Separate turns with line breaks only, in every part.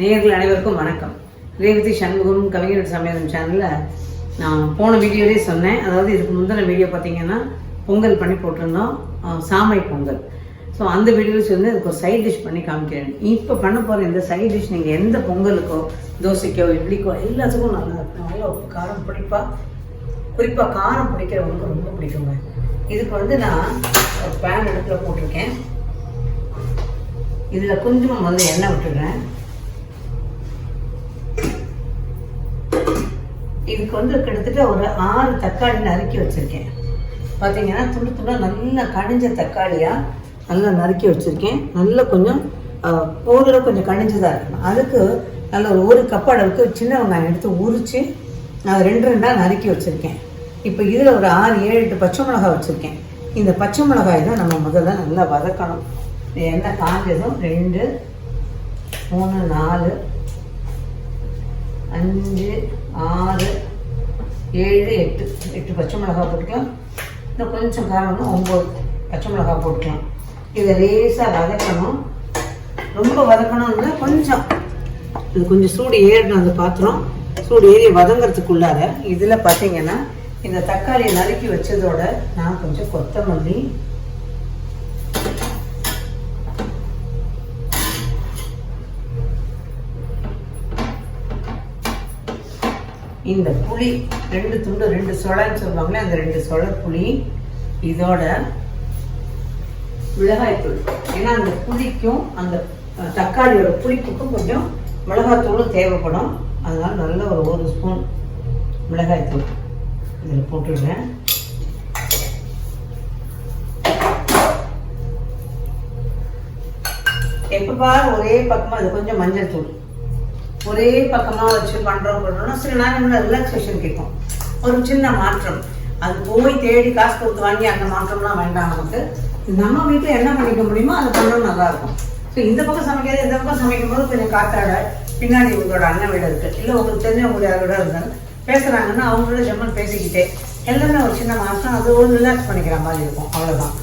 நேர்கள் அனைவருக்கும் வணக்கம். ரேவதி சண்முகம் கவிஞர் சமையல் சேனலில் நான் போன வீடியோலேயே சொன்னேன். அதாவது இதுக்கு முந்தின வீடியோ பார்த்தீங்கன்னா பொங்கல் பண்ணி போட்டிருந்தோம். சாமை பொங்கல். ஸோ அந்த வீடியோவில் சொல்லி அதுக்கு ஒரு சைட் டிஷ் பண்ணி காமிக்கிறேன். இப்போ பண்ண போகிற இந்த சைட் டிஷ் நீங்கள் எந்த பொங்கலுக்கோ தோசைக்கோ இட்லிக்கோ எல்லாத்துக்கும் நல்லா இருக்கும். நல்லா காரம் பிடிப்பா குறிப்பாக காரம் பிடிக்கிறவங்களுக்கு ரொம்ப பிடிக்குங்க. இதுக்கு வந்து நான் ஒரு பேன் இடத்துல போட்டிருக்கேன். இதில் கொஞ்சமாக வந்து எண்ணெய் விட்டுடுறேன். இதுக்கு வந்து கிட்டத்தட்ட ஒரு ஆறு தக்காளி நறுக்கி வச்சுருக்கேன். பார்த்தீங்கன்னா துண்டு துண்டாக நல்லா கனிஞ்ச தக்காளியாக நல்லா நறுக்கி வச்சுருக்கேன். நல்லா கொஞ்சம் ஆஹ், கொஞ்சம் கணிஞ்சதாக இருக்கணும். அதுக்கு நல்ல ஒரு ஒரு கப் அளவுக்கு சின்ன வெங்காயம் எடுத்து உரித்து நான் ரெண்டு ரெண்டாக நறுக்கி வச்சுருக்கேன். இப்போ இதில் ஒரு ஆறு ஏழு எட்டு பச்சை மிளகாய் வச்சுருக்கேன். இந்த பச்சை மிளகாய் தான் நம்ம முதல்ல நல்லா வதக்கணும். எண்ணெய் காஞ்சதும் ரெண்டு மூணு நாலு அஞ்சு ஆறு ஏழு எட்டு. எட்டு பச்சை மிளகாய் போட்டுக்கலாம். இன்னும் கொஞ்சம் காரம்னா ஒம்பது பச்சை மிளகாய் போட்டுக்கலாம். இதை லேசாக வதக்கணும். ரொம்ப வதக்கணும்னா கொஞ்சம். இது கொஞ்சம் சூடு ஏறணும் அந்த பாத்திரம். சூடு ஏறி வதங்கிறதுக்குள்ளார இதில் பார்த்தீங்கன்னா இந்த தக்காளியை நறுக்கி வச்சதோட நான் கொஞ்சம் கொத்தமல்லி இந்த புளி ரெண்டு துண்டு ரெண்டு சொலன்னு சொல்லுவாங்களே அந்த ரெண்டு சொல புளி இதோட மிளகாய்த்தூள் ஏன்னா அந்த புளிக்கும் அந்த தக்காளியோட புளிப்புக்கும் கொஞ்சம் மிளகாய்த்தூளும் தேவைப்படும். அதனால் நல்ல ஒரு ஒரு ஸ்பூன் மிளகாய்த்தூள் இதில் போட்டுடுறேன். எப்போ பாரு ஒரே பக்கமாக அது கொஞ்சம் மஞ்சள் தூள். ஒரே பக்கமாக வச்சு பண்ணுறோம் பண்ணுறோம்னா சில நேரம் ரிலாக்ஸேஷன் கேட்கும். ஒரு சின்ன மாற்றம். அது போய் தேடி காசு கொடுத்து வாங்கி அந்த மாற்றம்லாம் வேண்டாம் நமக்கு. நம்ம வீட்டில் என்ன பண்ணிக்க முடியுமோ அதை பண்ணணும் நல்லா இருக்கும் ஸோ இந்த பக்கம் சமைக்காது இந்த பக்கம் சமைக்கும் போது கொஞ்சம் காத்தாட பின்னாடி உங்களோட அண்ணன் வீடு இருக்கு. இல்லை உங்களுக்கு தெரிஞ்சவங்க யாரோட இருந்தாலும் பேசுகிறாங்கன்னா அவங்களோட ஜம்மன் பேசிக்கிட்டே எல்லாமே ஒரு சின்ன மாற்றம். அது ஒரு ரிலாக்ஸ் பண்ணிக்கிற மாதிரி இருக்கும். அவ்வளோதான்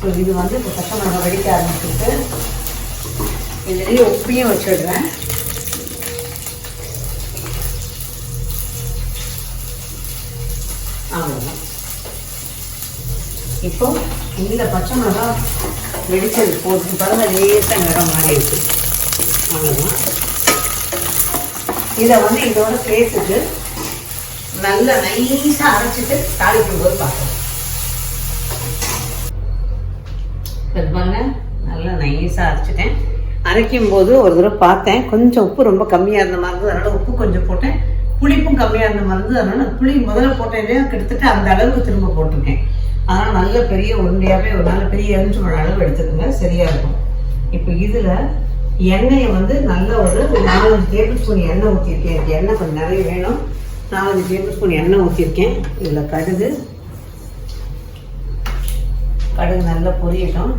ஸோ இது வந்து இப்போ பச்சை நம்ம வெடிக்க ஆரம்பிச்சுட்டு இதுலேயே உப்பையும் வச்சுடுறேன். அவ்வளோதான் இப்போ இந்த பச்சை மிளகா வெடிச்சது போட்டு பாருங்க லேசாக நிறம் மாறி இருக்கு. அவ்வளோதான் இதை வந்து இதோட சேர்த்துட்டு நல்லா நைஸாக அரைச்சிட்டு தாளிக்கும் போது பார்க்கலாம். இது பாருங்க. நல்லா நைஸாக அரைச்சிட்டேன். அரைக்கும் போது ஒரு தடவை பார்த்தேன். கொஞ்சம் உப்பு ரொம்ப கம்மியாக இருந்த மாதிரி இருந்தது. அதனால உப்பு கொஞ்சம் போட்டேன். புளிப்பும் கம்மியாக இருந்த மருந்து அதனால் அதனால புளி முதல்ல போட்டேன் கிட்டத்தட்ட அந்த அளவுக்கு திரும்ப போட்டிருக்கேன். அதனால் நல்ல பெரிய உருண்டையாகவே ஒரு நல்ல பெரிய எலுமிச்சம்பழம் அளவு எடுத்துக்கோங்க சரியாக இருக்கும். இப்போ இதில் எண்ணெயை வந்து நல்ல ஒரு ஒரு நாலஞ்சு டேபிள் ஸ்பூன் எண்ணெய் ஊற்றிருக்கேன் எனக்கு எண்ணெய் கொஞ்சம் நிறைய வேணும். நாலஞ்சு டேபிள் ஸ்பூன் எண்ணெய் ஊற்றிருக்கேன் இதில் கடுகு கடுகு நல்லா பொரியட்டும்.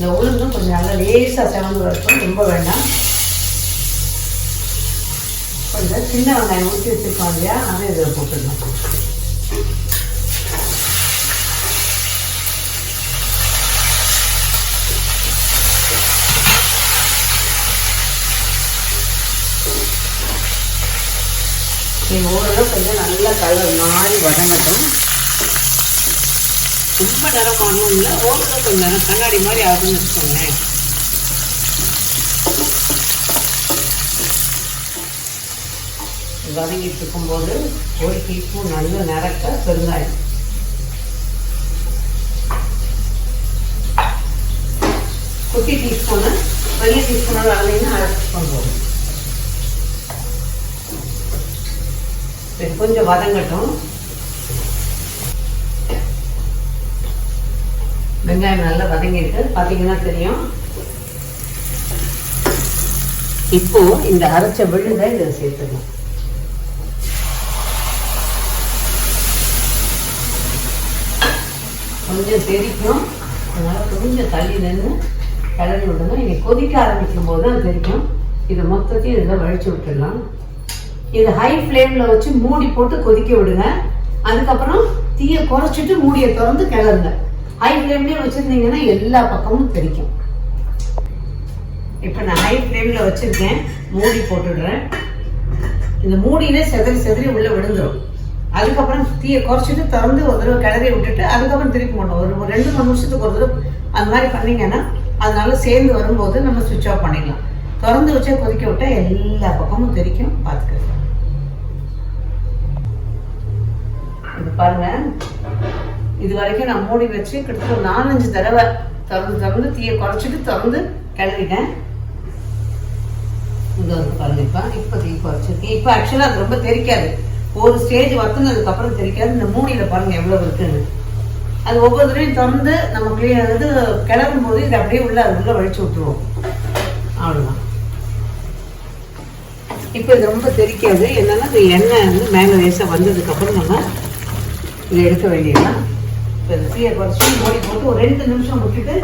இந்த உளுந்தும் கொஞ்சம் நல்லா லேசாக செவந்து வரட்டும் ரொம்ப வேண்டாம். கொஞ்சம் சின்ன வெங்காயம் ஊற்றி வச்சுருக்கோம் இல்லையா அதை இதில் போட்டுடலாம். நீங்கள் ஓரளவு கொஞ்சம் நல்லா கலர் மாறி வதங்கட்டும். ரொம்ப நிறமானும் இல்லை ஓரளவு கொஞ்சம் நேரம் கண்ணாடி மாதிரி ஆகுதுன்னு வச்சுக்கோங்களேன். வதங்கிட்டு இருக்கும்போது ஒரு டீஸ்பூன் நல்ல நிறக்க பெருங்காயம். குட்டி டீஸ்பூனு பெரிய டீஸ்பூனோட அளவுன்னு அரை டீஸ்பூன் போதும் கொஞ்சம் வதங்கட்டும். வெங்காயம் நல்லா வதங்கிருக்கு பார்த்தீங்கன்னா தெரியும். இப்போ இந்த அரைச்ச விழுதை இதை சேர்த்துக்கலாம். கொஞ்சம் தெரிக்கும் அதனால கொஞ்சம் தள்ளி நின்று கிளறி விடுங்க இனி கொதிக்க ஆரம்பிக்கும் போது தான் தெரிக்கும் இதை மொத்தத்தையும் இதில் வழிச்சு விட்டுடலாம். இது ஹை ஃப்ளேமில் வச்சு மூடி போட்டு கொதிக்க விடுங்க. அதுக்கப்புறம் தீயை குறைச்சிட்டு மூடியை திறந்து கிளறுங்க. ஹை ஃப்ளேம்லேயே வச்சுருந்தீங்கன்னா எல்லா பக்கமும் தெரிக்கும் இப்போ நான் ஹை ஃப்ளேமில் வச்சுருக்கேன். மூடி போட்டுடுறேன். இந்த மூடினே செதறி செதறி உள்ளே விழுந்துடும் அதுக்கப்புறம் தீயை குறைச்சிட்டு திறந்து ஒரு தடவை கிளறி விட்டுட்டு அதுக்கப்புறம் திருப்பி போடணும் ஒரு ரெண்டு மூணு நிமிஷத்துக்கு ஒரு தடவை அந்த மாதிரி பண்ணீங்கன்னா அதனால சேர்ந்து வரும்போது நம்ம சுவிட்ச் ஆஃப் பண்ணிக்கலாம். திறந்து வச்சே கொதிக்க விட்டா எல்லா பக்கமும் தெரிக்கும் பார்த்துக்க இது பாருங்க. இது வரைக்கும் நான் மூடி வச்சு கிட்டத்தட்ட ஒரு நாலஞ்சு தடவை திறந்து திறந்து தீயை குறைச்சிட்டு திறந்து கிளறிட்டேன். இங்க வந்து இப்ப தீ குறைச்சிருக்கேன். இப்ப ஆக்சுவலா அது ரொம்ப தெரிக்காது. ஒரு ஸ்டேஜ் வத்துனதுக்கு அப்புறம் தெரிக்காது. இந்த மூடியில பாருங்க எவ்வளவு இருக்குன்னு. அது ஒவ்வொரு தடவையும் திறந்து நம்ம கிளியர் இது கிளறும் போது இது அப்படியே உள்ள அது உள்ள வழிச்சு விட்டுருவோம். அவ்வளவுதான். இப்போ இது ரொம்ப தெரிக்காது. என்னன்னா இந்த எண்ணெய் வந்து மேலே லேசாக வந்ததுக்கு அப்புறம் நம்ம இதை எடுக்க வேண்டியதுதான். இப்போ இந்த தீயை குறைச்சி ஓடி போட்டு ஒரு ரெண்டு நிமிஷம் விட்டுட்டு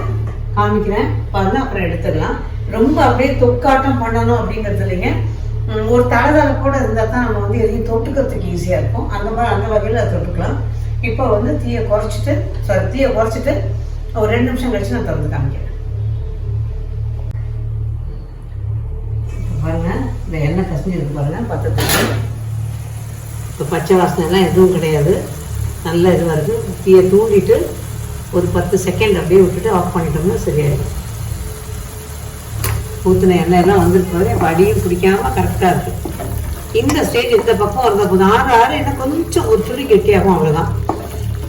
காமிக்கிறேன். பாருங்க அப்புறம் எடுத்துடலாம். ரொம்ப அப்படியே தொக்காட்டம் பண்ணணும் அப்படிங்கிறது இல்லைங்க. ஒரு ஒரு கூட இருந்தால் தான் நம்ம வந்து எதையும் தொட்டுக்கிறதுக்கு ஈஸியாக இருக்கும். அந்த மாதிரி அந்த வகையில் அதை தொட்டுக்கலாம். இப்போ வந்து தீயை குறைச்சிட்டு சாரி தீயை குறைச்சிட்டு ஒரு ரெண்டு நிமிஷம் கழிச்சு நான் திறந்து காமிக்கிறேன். பாருங்க இந்த எண்ணெய் கசிஞ்சிருக்கு பாருங்க பத்தத்துக்கு இப்போ பச்சை எல்லாம் எதுவும் கிடையாது. நல்ல இது வருது. தீயை தூண்டிட்டு ஒரு பத்து செகண்ட் அப்படியே விட்டுட்டு ஆஃப் பண்ணிட்டோம்னா சரியாயிடும். ஊற்றின எண்ணெய் எல்லாம் இப்போ வடியும் பிடிக்காம கரெக்டாக இருக்குது இந்த ஸ்டேஜ் இந்த பக்கம் வந்த போது ஆறு ஆறு எனக்கு கொஞ்சம் ஒரு துளி கெட்டியாகும் அவ்வளோதான்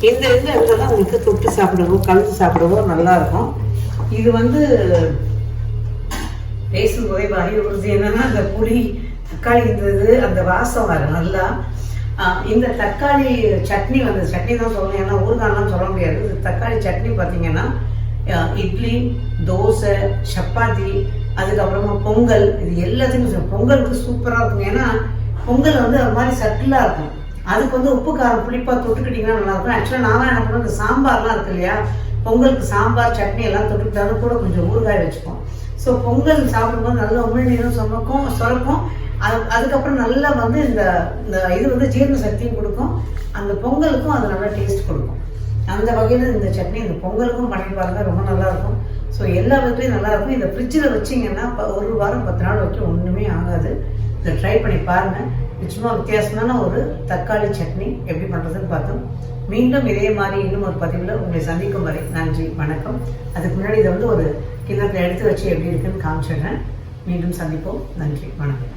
இந்த இந்த இடத்துல உங்களுக்கு தொட்டு சாப்பிடவோ கலந்து சாப்பிடவோ நல்லா இருக்கும். இது வந்து பேசும்போதே வாய் உறுதி என்னன்னா அந்த புளி தக்காளி இருந்தது அந்த வாசம் வர நல்லா இந்த தக்காளி சட்னி வந்து சட்னி தான் சொல்லணும் ஏன்னா ஊறுகாயெல்லாம் சொல்ல முடியாது. இந்த தக்காளி சட்னி பார்த்தீங்கன்னா இட்லி தோசை சப்பாத்தி அதுக்கப்புறமா பொங்கல் இது எல்லாத்துக்கும் பொங்கலுக்கு சூப்பராக இருக்கும். ஏன்னா பொங்கல் வந்து அது மாதிரி சட்டிலாக இருக்கும். அதுக்கு வந்து உப்பு காரம் புளிப்பாக தொட்டுக்கிட்டிங்கன்னா நல்லா இருக்கும். ஆக்சுவலாக நான்லாம் என்ன பண்ணுவேன் இந்த சாம்பார்லாம் இருக்கு இல்லையா? பொங்கலுக்கு சாம்பார் சட்னி எல்லாம் தொட்டுக்கிட்டாலும் கூட கொஞ்சம் ஊறுகாய் வச்சுப்போம். ஸோ பொங்கல் சாப்பிடும்போது நல்ல உமிழ்நீரும் சுமக்கும் சுரக்கும். அது அதுக்கப்புறம் நல்லா வந்து இந்த இந்த இது வந்து ஜீரண சக்தியும் கொடுக்கும். அந்த பொங்கலுக்கும் அது நல்லா டேஸ்ட் கொடுக்கும். அந்த வகையில் இந்த சட்னி இந்த பொங்கலுக்கும் பண்ணி பாருங்க ரொம்ப நல்லா இருக்கும். ஸோ எல்லா விதத்துலையும் நல்லா இருக்கும். ஃப்ரிட்ஜில் வச்சிங்கன்னா ஒரு வாரம் பத்து நாள் வரைக்கும் ஒன்றுமே ஆகாது. இதை ட்ரை பண்ணி பாருங்கள் நிச்சயமாக வித்தியாசமான ஒரு தக்காளி சட்னி எப்படி பண்ணுறதுன்னு பார்த்தோம். மீண்டும் இதே மாதிரி இன்னும் ஒரு பதிவில் உங்களை சந்திக்கும் வரை நன்றி வணக்கம். அதுக்கு முன்னாடி இதை வந்து ஒரு கிண்ணத்தில் எடுத்து வச்சு எப்படி இருக்குன்னு காமிச்சிடுறேன். மீண்டும் சந்திப்போம். நன்றி வணக்கம்.